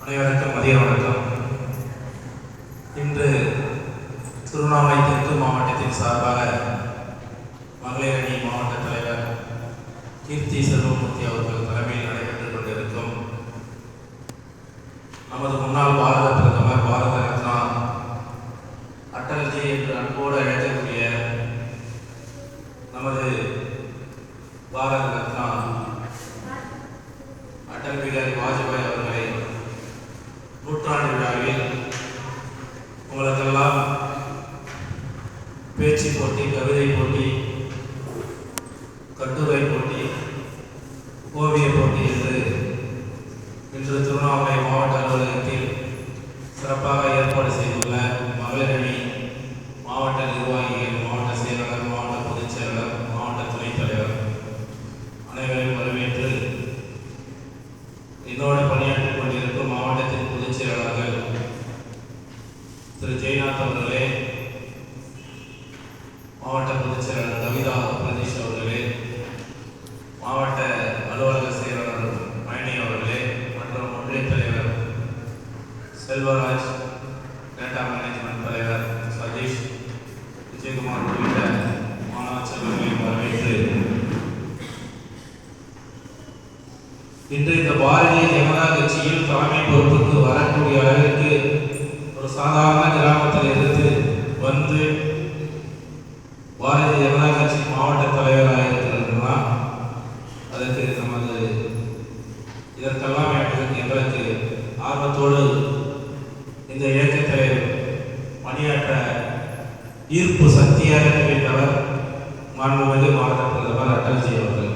அனைவருக்கும் மதிய வணக்கம் இன்று திருவண்ணாமலை தெற்கு மாவட்டத்தின் சார்பாக மகளிர் அணி மாவட்ட தலைவர் கீர்த்தி செல்வமூர்த்தி அவர்கள் தலைமையில் நடைபெற்றுக் கொண்டிருக்கும் நமது முன்னாள் பாரத பிரதமர் பாரத ரத்னா அட்டல்ஜி என்று அன்போடு அழைக்கக்கூடிய நமது பாரத ரத்னா அடல் பிகாரி வாஜ்பாய் பேச்சு போட்டி கவிதை போட்டி கட்டுரை போட்டி ஓவிய போட்டி என்று இன்று திருவண்ணாமலை மாவட்ட அலுவலகத்தில் சிறப்பாக ஏற்பாடு செய்துள்ள மகளிர் அணி மாவட்ட நிர்வாகிகள் மாவட்ட செயலாளர் மாவட்ட பொதுச் செயலாளர் மாவட்ட துணைத் தலைவர் அனைவரையும் வரவேற்று என்னோடு பணியாற்றிக் கொண்டிருக்கும் மாவட்டத்தின் பொதுச் செயலாளர்கள் திரு ஜெயநாத் அவர்களே மாவட்ட பொதுச் செயலாளர் கவிதா பிரதீஷ் அவர்களே மாவட்ட அலுவலக செயலாளர் பழனி அவர்களே மற்றும் ஒன்றிய தலைவர் செல்வராஜ் டேட்டா மேனேஜ்மெண்ட் தலைவர் சதீஷ் விஜயகுமார் உள்ளிட்ட மாணவ செல்வங்களை வரவேற்று இன்று இந்த பாரதிய ஜனதா கட்சியில் தலைமை பொறுப்புக்கு வரக்கூடிய அளவிற்கு ஒரு சாதாரண கிராமத்தில் இருந்து வந்து பாரதிய ஜனதா கட்சி மாவட்ட தலைவராக இருக்கிறதுனா அதற்கு நமது இதற்கெல்லாம் எங்களுக்கு ஆர்வத்தோடு இந்த இயக்கத்தை பணியாற்ற ஈர்ப்பு சக்தியாக இருக்கின்றவர் மாண்புமிகு மாவட்ட பிரதமர் அட்டல்ஜி அவர்கள்.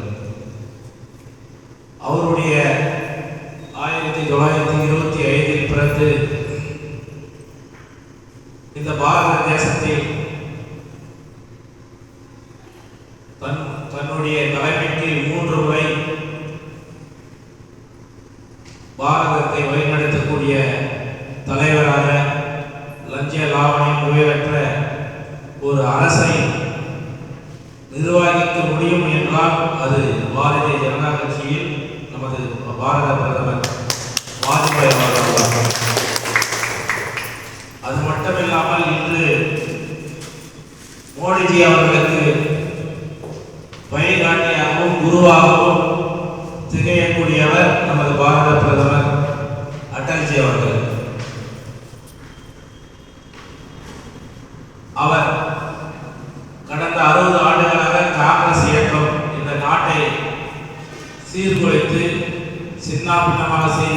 அவருடைய ஆயிரத்தி தொள்ளாயிரத்தி இருபத்தி ஐந்தில் பிறந்து இந்த பாரத தேசத்தில் லாவணம் ஒரு அரசை நிர்வகிக்க முடியும் என்றால் அது பாரதிய ஜனதா கட்சியில் நமது பாரத பிரதமர் வாஜ்பாய் அவர்கள் அது மட்டுமில்லாமல் இன்று மோடிஜி அவர்களுக்கு வழிகாட்டியாகவும் குருவாகவும் திகழக்கூடியவர் நமது பாரத பிரதமர் அட்டல்ஜி அவர்கள்.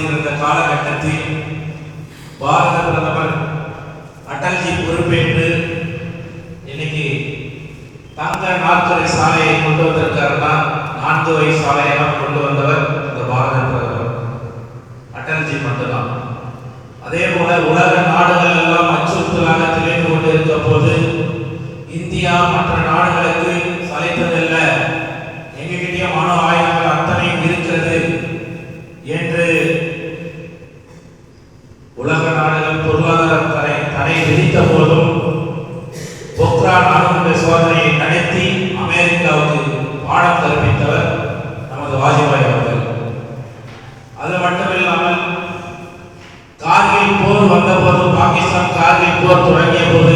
இருந்த காலகட்டத்தில் பாரத பிரதமர் அடல்ஜி பொறுப்பேற்று இன்னைக்கு தங்க நாற்கரை சாலையை கொண்டு வந்திருக்காருன்னா நான்கு வகை சாலையெல்லாம் கொண்டு வந்தவர் இந்த பாரத பிரதமர் அடல்ஜி மட்டும்தான். அதே போல உலக நாடுகள் எல்லாம் அச்சுறுத்தலாக திளைந்து கொண்டிருக்க போது இந்தியா மற்ற நாடுகளுக்கு சளைத்ததில்ல எங்ககிட்டயும் அணு ஆயுதங்கள் அத்தனையும் இருக்கிறது என்று உலக நாடுகள் பொருளாதார தடை தடை விதித்த போதும் பொக்ரான் அணுகுண்டு சோதனையை நடத்தி அமெரிக்காவுக்கு பாடம் கற்பித்தவர் நமது வாஜ்பாய் அவர்கள் அது மட்டுமில்லாமல் கார்கில் போர் வந்தபோது பாகிஸ்தான் கார்கில் போர் தொடங்கிய போது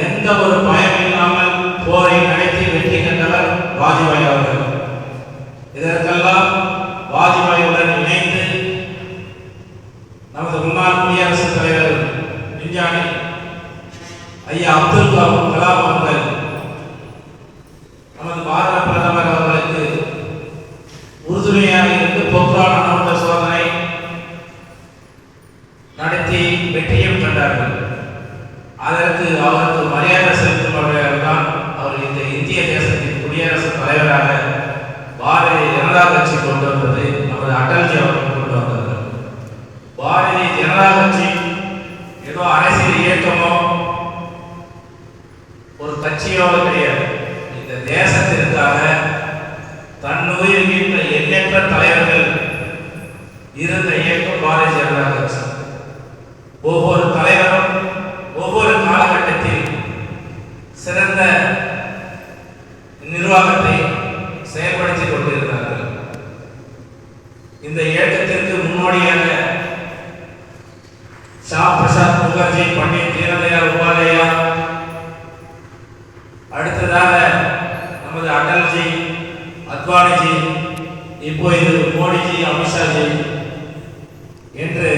எந்த ஒரு பயம் இல்லாமல் போரை நடத்தி வெற்றி கண்டவர் வாஜ்பாய் அவர்கள் இதற்கெல்லாம் வாஜ்பாயுடன் இணைந்து நமது முன்னாள் குடியரசுத் தலைவர் விஞ்ஞானி ஐயா அப்துல் கலாம் கலாம் அவர்கள் நமது பாரத பிரதமர் அவர்களுக்கு உறுதுணையாக இருந்து பொக்ரான் அணுகுண்ட சோதனை நடத்தி வெற்றியும் கண்டார்கள் அதற்கு அவருக்கு மரியாதை செலுத்தும் வகையில் தான் அவர் இந்த இந்திய தேசத்தின் குடியரசுத் தலைவராக பாரதிய ஜனதா கட்சி கொண்டு வந்தது நமது அடல்ஜி அவர்கள் கொண்டு வந்தார்கள் பாரதிய ஜனதா கட்சி ஏதோ அரசியல் இயக்கமோ ஒரு கட்சியோட கிடையாது. இந்த தேசத்திற்காக தன்னுயிர்கின்ற எண்ணற்ற தலைவர்கள் இருந்த இயக்கம் பாரதிய ஜனதா கட்சி. ஒவ்வொரு முகர்ஜி பண்டிட் தீனதயா உபாலயா அடுத்ததாக நமது அடல்ஜி அத்வானிஜி இப்போ இது மோடிஜி அமித்ஷாஜி என்று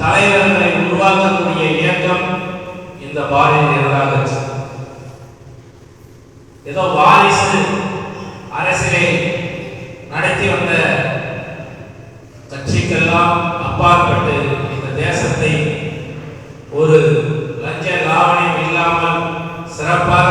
தலைவர்களை உருவாக்கக்கூடிய இயக்கம் இந்த பாரதிய ஜனதா கட்சி. ஏதோ வாரிசு அரசியலை நடத்தி வந்த கட்சிக்கெல்லாம் அப்பாற்பட்டு இந்த தேசத்தை ஒரு லஞ்ச லாவணம் இல்லாமல் சிறப்பாக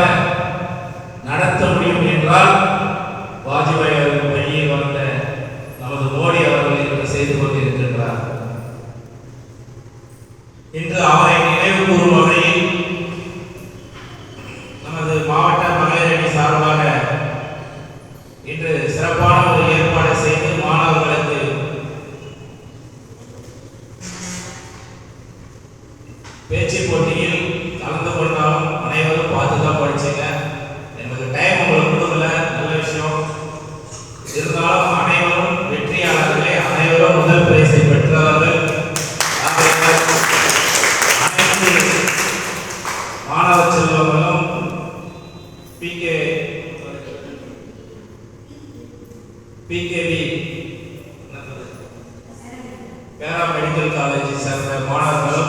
முதல் பிரைஸை பெற்றவர்கள் அனைத்து மாணவ செல்வங்களும் P K PKV para medical காலேஜை சேர்ந்த மாணவர்களும்